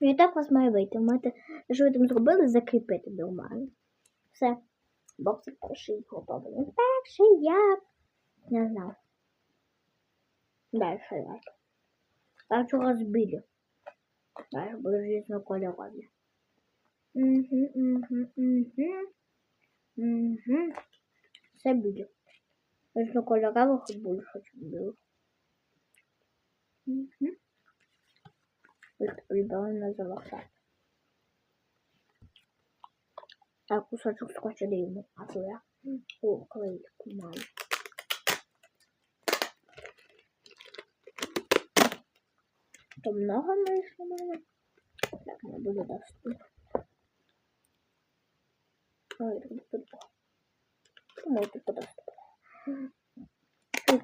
Ну і так у вас має вийти. Ви маєте, що ви там зробили, закріпити нормально. Все. Боксик перший готовий. Перший як. Не знаю. Дальше як. Бачу розбили. Дальше буде різнокольорові. Угу, угу, угу. Угу. Все білі. Різнокольорових і більше, ніж білих. Угу. Прибавлено залишати. Так, кусочок скотча даємо, а то я о, клейку маю. То много вийшло мене. Так, не буду дасти. Ой, тут тут. Чому тут подасти?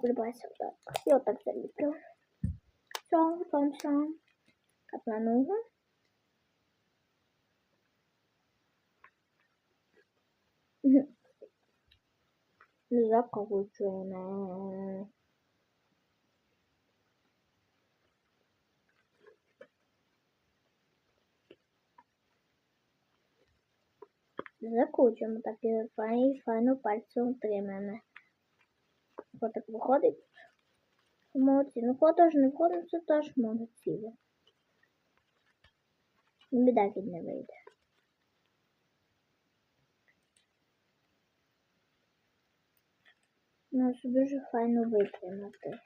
Прибавься так. Я вот так заліплю. Все, потом все Каплануга. Закручуємо. Закручуємо так і файно, файно пальцем тримаємо. Ось так виходить. Молодці. Ну, кого теж не входить, це теж молодці. Біда, як не вийде. Нас дуже файно витримати.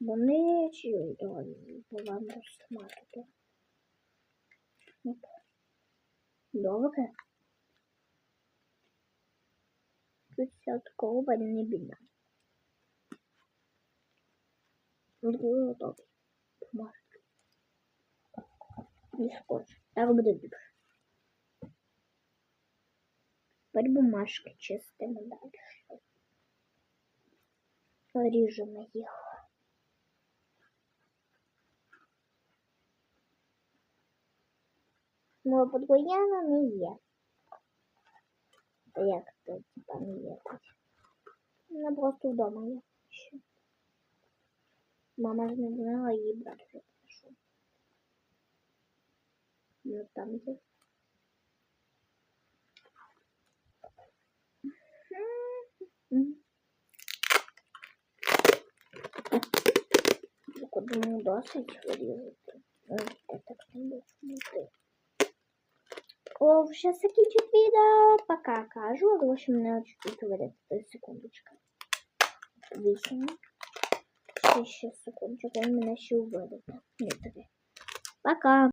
Вони по вам розсматити. Добре. Тут все такого не бідна. Другий готовий. Помажу Не скотч. Так буде більше. Тепер бумажки чистимо далі. Ріжемо їх. Мова подвоєна не є. Та як це типа не є? Вона просто вдома є. Ще. Мама ж не знала, її брат вже пішов. Ну там є. Так, думаю, досить вирізати. Ось так не буде. О, вже закінчить відео. Пока кажу, але в общем не чуть-чуть видати. Секундочка. Вісім. Ще, ще секундочку, він мене ще уводить. Ні, три. Пока.